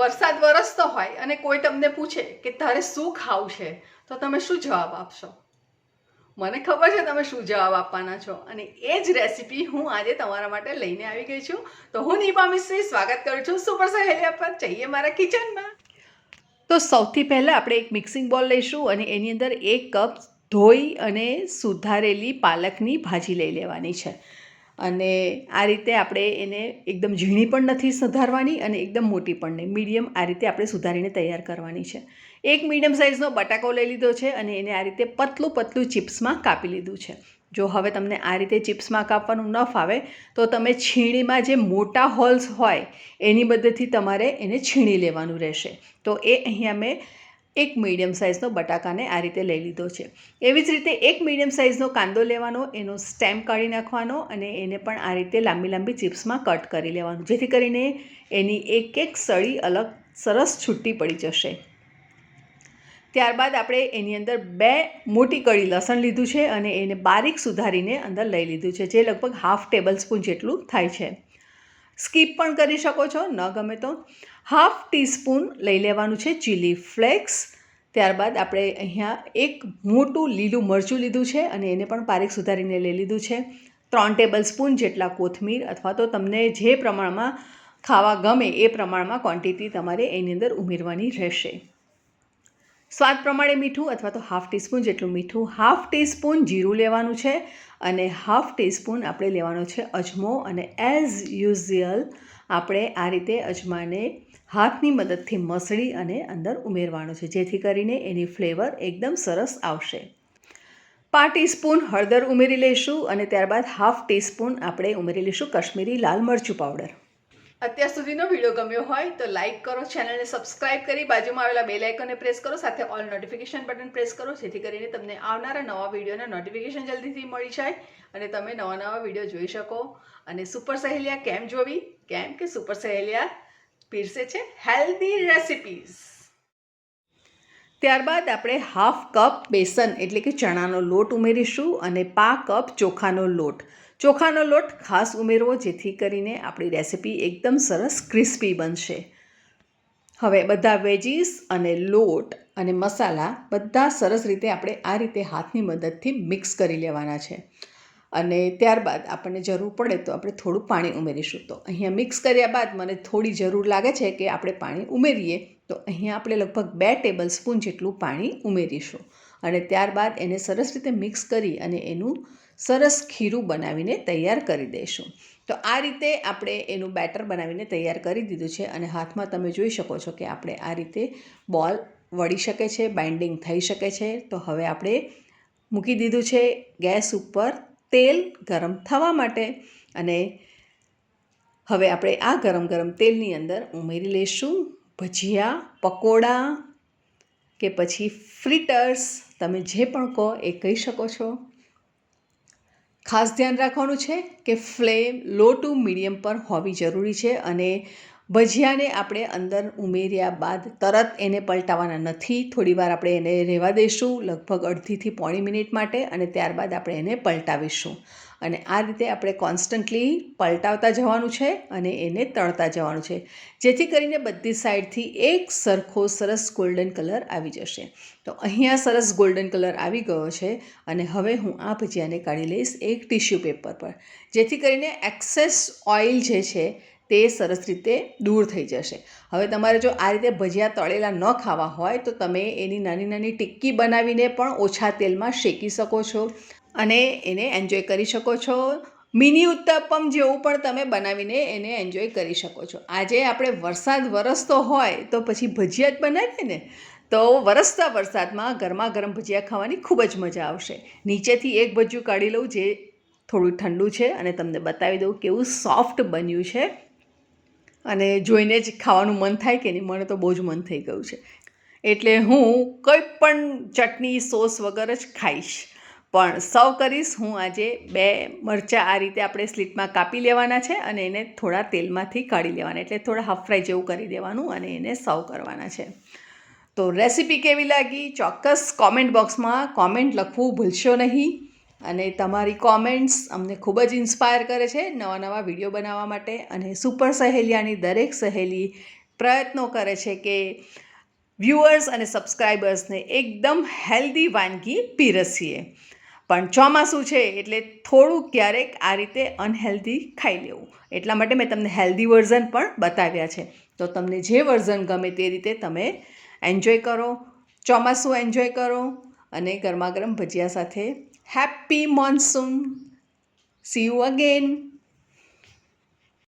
વરસાદ વરસતો હોય અને કોઈ તમને પૂછે કે તારે શું ખાવું છે, તો તમે શું જવાબ આપશો? મને ખબર છે તમે શું જવાબ આપવાના છો. અને એ જ રેસીપી હું આજે તમારા માટે લઈને આવી ગઈ છું. તો હું નીપા મિશ્રી સ્વાગત કરું છું સુપર સહેલિયા પર. જઈએ મારા કિચનમાં. તો સૌથી પહેલાં આપણે એક મિક્સિંગ બોલ લઈશું અને એની અંદર એક કપ ધોઈ અને સુધારેલી પાલકની ભાજી લઈ લેવાની છે. અને આ રીતે આપણે એને એકદમ ઝીણી પણ નથી સુધારવાની અને એકદમ મોટી પણ નહીં. મીડિયમ આ રીતે આપણે સુધારીને તૈયાર કરવાની છે. એક મીડિયમ સાઇઝનો બટાકો લઈ લીધો છે અને એને આ રીતે પતલું પતલું ચિપ્સમાં કાપી લીધું છે. જો હવે તમને આ રીતે ચિપ્સમાં કાપવાનું ન ફાવે તો તમે છીણીમાં જે મોટા હોલ્સ હોય, એની મદદથી તમારે એને છીણી લેવાનું રહેશે. તો એ અહીંયા મેં એક મીડિયમ સાઇઝનો બટાકાને આ રીતે લઈ લીધો છે. એવી જ રીતે એક મીડિયમ સાઇઝનો કાંદો લેવાનો, એનો સ્ટેમ કાઢી નાખવાનો અને એને પણ આ રીતે લાંબી લાંબી ચિપ્સમાં કટ કરી લેવાનું, જેથી કરીને એની એક એક સળી અલગ સરસ છૂટી પડી જશે. ત્યારબાદ આપણે એની અંદર બે મોટી કળી લસણ લીધું છે અને એને બારીક સુધારીને અંદર લઈ લીધું છે, જે લગભગ હાફ ટેબલ સ્પૂન જેટલું થાય છે. સ્કીપ પણ કરી શકો છો, ન ગમે તો. હાફ ટીસ્પૂન લઈ લેવાનું છે ચીલી ફ્લેક્સ. ત્યારબાદ આપણે અહીંયા એક મોટું લીલું મરચું લીધું છે અને એને પણ પારીક સુધારીને લઈ લીધું છે. ત્રણ ટેબલ સ્પૂન જેટલા કોથમીર અથવા તો તમને જે પ્રમાણમાં ખાવા ગમે એ પ્રમાણમાં ક્વોન્ટિટી તમારે એની અંદર ઉમેરવાની રહેશે. સ્વાદ પ્રમાણે મીઠું અથવા તો હાફ ટીસ્પૂન જેટલું મીઠું, હાફ ટીસ્પૂન જીરું લેવાનું છે અને હાફ ટીસ્પૂન આપણે લેવાનો છે અજમો અને એઝ યુઝ્યુઅલ આપણે આ રીતે અજમાને હાથની મદદથી મસળી અને અંદર ઉમેરવાનું છે, જેથી કરીને એની ફ્લેવર એકદમ સરસ આવશે. પાંચ ટીસ્પૂન હળદર ઉમેરી લઈશું અને ત્યારબાદ હાફ ટીસ્પૂન આપણે ઉમેરી લઈશું કશ્મીરી લાલ મરચું પાવડર. અત્યાર સુધીનો વીડિયો ગમ્યો હોય તો લાઇક કરો ચેનલને સબસ્ક્રાઇબ કરી બાજુમાં આવેલા બે લાઇકોને પ્રેસ કરો, સાથે ઓલ નોટિફિકેશન બટન પ્રેસ કરો, જેથી કરીને તમને આવનારા નવા વિડીયોના નોટિફિકેશન જલ્દીથી મળી જાય અને તમે નવા નવા વીડિયો જોઈ શકો. અને સુપર સહેલિયા કેમ જોવી? કેમ કે સુપર સહેલિયા પીરસે છે હેલ્ધી રેસિપીઝ ત્યારબાદ આપણે હાફ કપ બેસન એટલે કે ચણાનો લોટ ઉમેરીશું અને પા કપ ચોખાનો લોટ. ચોખાનો લોટ ખાસ ઉમેરવો જેથી કરીને આપણી રેસિપી એકદમ સરસ ક્રિસ્પી બનશે. હવે બધા વેજીસ અને લોટ અને મસાલા બધા સરસ રીતે આપણે આ રીતે હાથની મદદથી મિક્સ કરી લેવાના છે. અને ત્યારબાદ આપણને જરૂર પડે તો આપણે થોડું પાણી ઉમેરીશું. તો અહીંયા મિક્સ કર્યા બાદ મને થોડી જરૂર લાગે છે કે આપણે પાણી ઉમેરીએ, તો અહીંયા આપણે લગભગ બે ટેબલ સ્પૂન જેટલું પાણી ઉમેરીશું. અને ત્યારબાદ એને સરસ રીતે મિક્સ કરી અને એનું સરસ ખીરું બનાવીને તૈયાર કરી દઈશું. તો આ રીતે આપણે એનું બેટર બનાવીને તૈયાર કરી દીધું છે અને હાથમાં તમે જોઈ શકો છો કે આપણે આ રીતે બોલ વળી શકે છે, બાઇન્ડિંગ થઈ શકે છે. તો હવે આપણે મૂકી દીધું છે ગેસ ઉપર તેલ ગરમ થવા માટે અને હવે આપણે આ ગરમ ગરમ તેલની અંદર ઉમેરી લઈશું ભજીયા, પકોડા કે પછી ફ્રીટર્સ તમે જે પણ કહો એ કહી શકો છો. ખાસ ધ્યાન રાખવાનું છે કે ફ્લેમ લો ટુ મીડિયમ પર હોવી જરૂરી છે અને ભજીયાને આપણે અંદર ઉમેર્યા બાદ તરત એને પલટાવવાના નથી. થોડીવાર આપણે એને રહેવા દઈશું લગભગ અડધીથી પોણી મિનિટ માટે અને ત્યારબાદ આપણે એને પલટાવીશું. અને આ રીતે આપણે કોન્સ્ટન્ટલી પલટાવતા જવાનું છે અને એને તળતા જવાનું છે. જેથી કરીને બધી સાઈડથી એક સરખો સરસ ગોલ્ડન કલર આવી જશે. તો અહીંયા સરસ ગોલ્ડન કલર આવી ગયો છે અને હવે હું આ ભજીયાને કાઢી લઈશ એક ટિશ્યુ પેપર પર. જેથી કરીને એક્સેસ ઓઇલ જે છે તે સરસ રીતે દૂર થઈ જશે. હવે તમારે જો આ રીતે ભજીયા તળેલા ન ખાવા હોય, તો તમે એની નાની નાની ટિક્કી બનાવીને પણ ઓછા તેલમાં શેકી શકો છો અને એને એન્જોય કરી શકો છો. મિની ઉત્તપમ જેવું પણ તમે બનાવીને એને એન્જોય કરી શકો છો. આજે આપણે વરસાદ વરસતો હોય, તો પછી ભજીયા જ બનાવીએ ને? તો વરસતા વરસાદમાં ગરમા ગરમ ભજીયા ખાવાની ખૂબ જ મજા આવશે. નીચેથી એક ભજીયું કાઢી લઉં, જે થોડું ઠંડુ છે, અને તમને બતાવી દઉં કેવું સોફ્ટ બન્યું છે. અને જોઈને જ ખાવાનું મન થાય કે નહીં, મને તો બહુ જ મન થઈ ગયું છે. એટલે હું કોઈ પણ ચટણી, સોસ વગર જ ખાઈશ. પણ સર્વ કરીશ, હું આજે બે મરચાં આ રીતે આપણે સ્લીટમાં કાપી લેવાના છે અને એને થોડા તેલમાંથી કાઢી લેવાના, એટલે થોડા હાફ ફ્રાય જેવું કરી દેવાનું અને એને સર્વ કરવાના છે. તો રેસીપી કેવી લાગી? ચોક્કસ કોમેન્ટ બોક્સમાં કોમેન્ટ લખવું ભૂલશો નહીં. અને તમારી કોમેન્ટ્સ અમને ખૂબ જ ઇન્સ્પાયર કરે છે નવા નવા વીડિયો બનાવવા માટે અને સુપર સહેલિયાની દરેક સહેલી પ્રયત્નો કરે છે કે વ્યૂઅર્સ અને સબસ્ક્રાઈબર્સને એકદમ હેલ્ધી વાનગી પીરસીએ. પણ ચોમાસું છે એટલે થોડું ક્યારેક આ રીતે અનહેલ્ધી ખાઈ લેવું. એટલા માટે મેં તમને હેલ્ધી વર્ઝન પણ બતાવ્યા છે. તો તમને જે વર્ઝન ગમે તે રીતે તમે એન્જોય કરો, ચોમાસું એન્જોય કરો અને ગરમા ગરમ ભજીયા સાથે Happy monsoon! See you again.